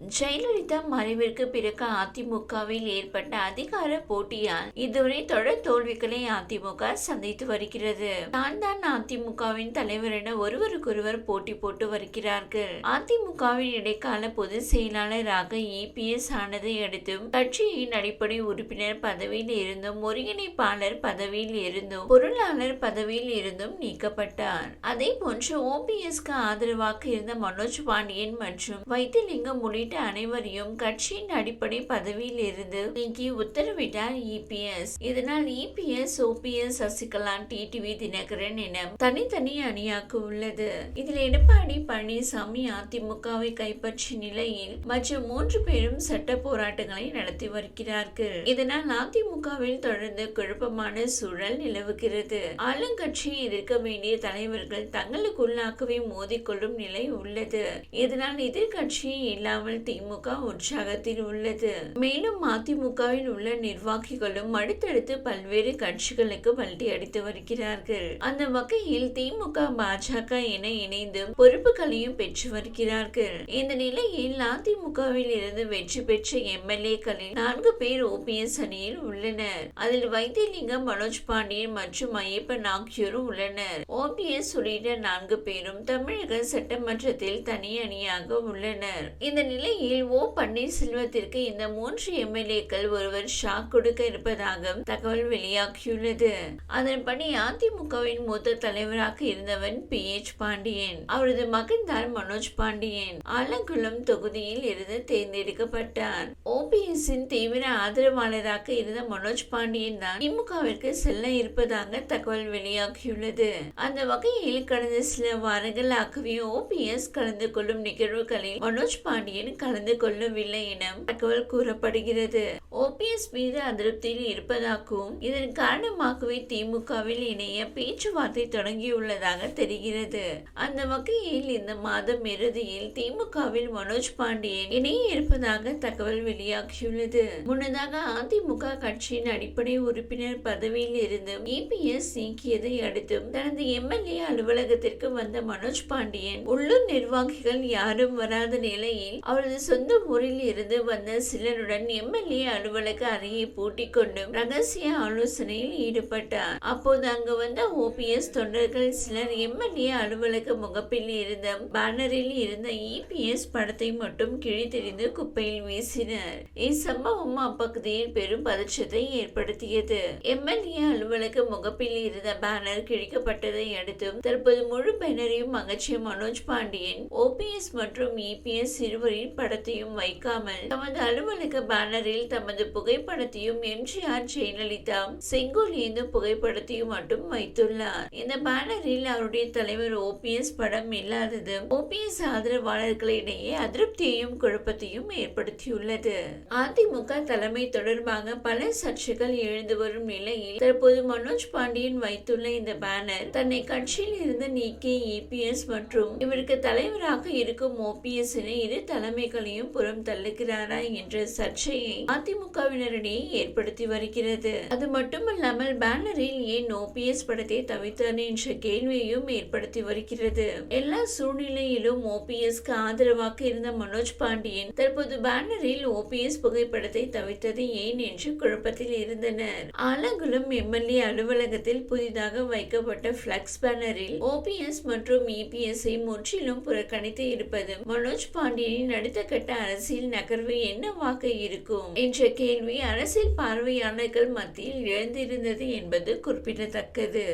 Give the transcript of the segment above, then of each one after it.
ஜெயலலிதா மறைவிற்கு பிறகு அதிமுகவில் ஏற்பட்ட அதிகார போட்டியால் இதுவரை தொடர் தோல்விகளை அதிமுக சந்தித்து வருகிறது. தான் தான் அதிமுகவின் தலைவர் என ஒருவருக்கொருவர் போட்டி போட்டு வருகிறார்கள். அதிமுகவின் இடைக்கால பொதுச் செயலாளராக இபிஎஸ் ஆனதை அடுத்தும் கட்சியின் அடிப்படை உறுப்பினர் பதவியில் இருந்தும் ஒருங்கிணைப்பாளர் பதவியில் இருந்தும் பொருளாளர் பதவியில் இருந்தும் நீக்கப்பட்டார். அதே போன்று ஓபிஎஸ்க்கு ஆதரவாக இருந்த மனோஜ் பாண்டியன் மற்றும் வைத்திலிங்கம் உள்ளிட்ட அனைவரையும் கட்சியின் அடிப்படை பதவியில் இருந்து நீக்கி உத்தரவிட்டார் இபிஎஸ் இதனால் EPS OPS Sasikala TTV Dhinakaran என தனித்தனி அணியாக்க உள்ளது. இதில் எடப்பாடி பழனிசாமி அதிமுகவை கைப்பற்றிய நிலையில் மற்ற மூன்று பேரும் சட்ட போராட்டங்களை நடத்தி வருகிறார்கள். இதனால் அதிமுகவில் தொடர்ந்து குழப்பமான சூழல் நிலவுகிறது. ஆளுங்கட்சியை எதிர்க்க வேண்டிய தலைவர்கள் தங்களுக்குள்ளாகவே மோதிக்கொள்ளும் நிலை உள்ளது. இதனால் எதிர்கட்சியை இல்லாமல் திமுக உற்சாகத்தில் உள்ளது. மேலும் அதிமுகவில் உள்ள நிர்வாகிகளும் அடுத்தடுத்து பல்வேறு கட்சிகளுக்கு வல்டி அடித்து வருகிறார்கள். அந்த வகையில் திமுக பாஜக என இணைந்து பொறுப்புகளையும் பெற்று வருகிறார்கள். இந்த நிலையில் அதிமுகவில் இருந்து வெற்றி பெற்ற எம்எல்ஏக்களில் நான்கு பேர் ஓபிஎஸ் அணியில் உள்ளனர். அதில் வைத்தியலிங்கம் மனோஜ் பாண்டியன் மற்றும் ஐயப்பன் ஆகியோரும் உள்ளனர். ஓபிஎஸ் உள்ளிட்ட நான்கு பேரும் தமிழக சட்டமன்றத்தில் தனி அணியாக உள்ளனர். இந்த நிலை இந்நிலையில் ஓ பன்னீர்செல்வத்திற்கு இந்த மூன்று எம்எல்ஏக்கள் ஒருவர் ஷாக் கொடுக்க இருப்பதாக தகவல் வெளியாகியுள்ளது. அதன்படி அதிமுகவின் மூத்த தலைவராக இருந்தவன் பி. எச். பாண்டியன். அவரது மகன் தான் மனோஜ் பாண்டியன். ஆலங்குளம் தொகுதியில் இருந்து தேர்ந்தெடுக்கப்பட்டார். ஓபிஎஸ்ஸின் தீவிர ஆதரவாளராக இருந்த மனோஜ் பாண்டியன் தான் திமுகவிற்கு செல்ல இருப்பதாக தகவல் வெளியாகியுள்ளது. அந்த வகையில் கடந்த சில வாரங்களாகவே ஓபிஎஸ் கலந்து கொள்ளும் நிகழ்வுகளில் மனோஜ் பாண்டியன் கலந்து கொள்ளவில்லை என தகவல் கூறப்படுகிறது. ஓபிஎஸ் மீது அதிருப்தியில் இருப்பதாகவும் இதன் காரணமாகவே திமுகவில் இணைய பேச்சுவார்த்தை தொடங்கியுள்ளதாக தெரிகிறது. அந்த வகையில் இந்த மாதம் இறுதியில் திமுகவில் மனோஜ் பாண்டியன் இணைய இருப்பதாக தகவல் வெளியாகியுள்ளது. முன்னதாக அதிமுக கட்சியின் அடிப்படை உறுப்பினர் பதவியில் இருந்து இபிஎஸ் நீக்கியதை அடுத்தும் தனது எம்எல்ஏ அலுவலகத்திற்கு வந்த மனோஜ் பாண்டியன் உள்ளூர் நிர்வாகிகள் யாரும் வராத நிலையில் அவர் அவரது சொந்த ஊரில் இருந்து வந்த சிலருடன் எம்எல்ஏ அலுவலக அறையை பூட்டிக் கொண்டு ரகசிய ஆலோசனையில் ஈடுபட்டார். அப்போது அங்கு வந்த ஓபிஎஸ் தொண்டர்கள் சிலர் எம்எல்ஏ அலுவலக முகப்பில் இருந்த பேனரில் இருந்த இபிஎஸ் படத்தை மட்டும் கிழித்தெறிந்து குப்பையில் வீசினர். இச்சம்பவம் அப்பகுதியில் பெரும் பதற்றத்தை ஏற்படுத்தியது. எம்எல்ஏ அலுவலக முகப்பில் இருந்த பேனர் கிழிக்கப்பட்டதை அடுத்தும் தற்போது முழு பேனரையும் அகற்றிய மனோஜ் பாண்டியன் ஓபிஎஸ் மற்றும் இபிஎஸ் இருவரின் புகைப்படத்தையும் வைக்காமல் தமது அலுவலக பேனரில் தமது புகைப்படத்தையும் எம்ஜிஆர் ஜெயலலிதா செங்கோல் ஏந்தும் புகைப்படத்தையும் மட்டும் வைத்துள்ளார். இந்த பேனரில் அவருடைய தலைவர் ஓபிஎஸ் படம் இல்லாதது ஓபிஎஸ் ஆதரவாளர்களிடையே அதிருப்தியையும் குழப்பத்தையும் ஏற்படுத்தியுள்ளது. அதிமுக தலைமை தொடர்பாக பல சர்ச்சைகள் எழுந்து வரும் நிலையில் தற்போது மனோஜ் பாண்டியன் வைத்துள்ள இந்த பேனர் தன்னை கட்சியில் இருந்து நீக்கிய இபிஎஸ் மற்றும் இவருக்கு தலைவராக இருக்கும் ஓபிஎஸ் என இரு உரிமைகளையும் புறம் தள்ளுகிறாரா என்ற சர்ச்சையை அதிமுகவினரிடையே ஏற்படுத்தி வருகிறது. அது மட்டுமல்லாமல் பேனரில் ஏன் ஓபிஎஸ் படத்தை தவித்தார் என்ற கேள்வியையும் ஏற்படுத்தி வருகிறது. எல்லா சூழ்நிலையிலும் ஓபிஎஸ்க்கு ஆதரவாக இருந்த மனோஜ் பாண்டியன் தற்போது பேனரில் ஓபிஎஸ் புகைப்படத்தை தவித்தது ஏன் என்று குழப்பத்தில் இருந்தனர். ஆலங்குளம் எம்எல்ஏ அலுவலகத்தில் புதிதாக வைக்கப்பட்ட பிளக்ஸ் பேனரில் ஓபிஎஸ் மற்றும் இபிஎஸ்ஐ முற்றிலும் புறக்கணித்து இருப்பது மனோஜ் பாண்டியனின் அடுத்த கட்ட அரசியல் நகர்வு என்னவாக இருக்கும் என்ற கேள்வி அரசியல் பார்வையாளர்கள் மத்தியில் எழுந்திருந்தது என்பது குறிப்பிடத்தக்கது.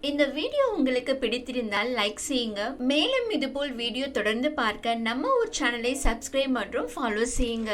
இந்த வீடியோ உங்களுக்கு பிடித்திருந்தால் லைக் செய்யுங்க. மேலும் இதுபோல் வீடியோ தொடர்ந்து பார்க்க நம்ம ஒரு சேனலை சப்ஸ்கிரைப் மற்றும் ஃபாலோ செய்யுங்க.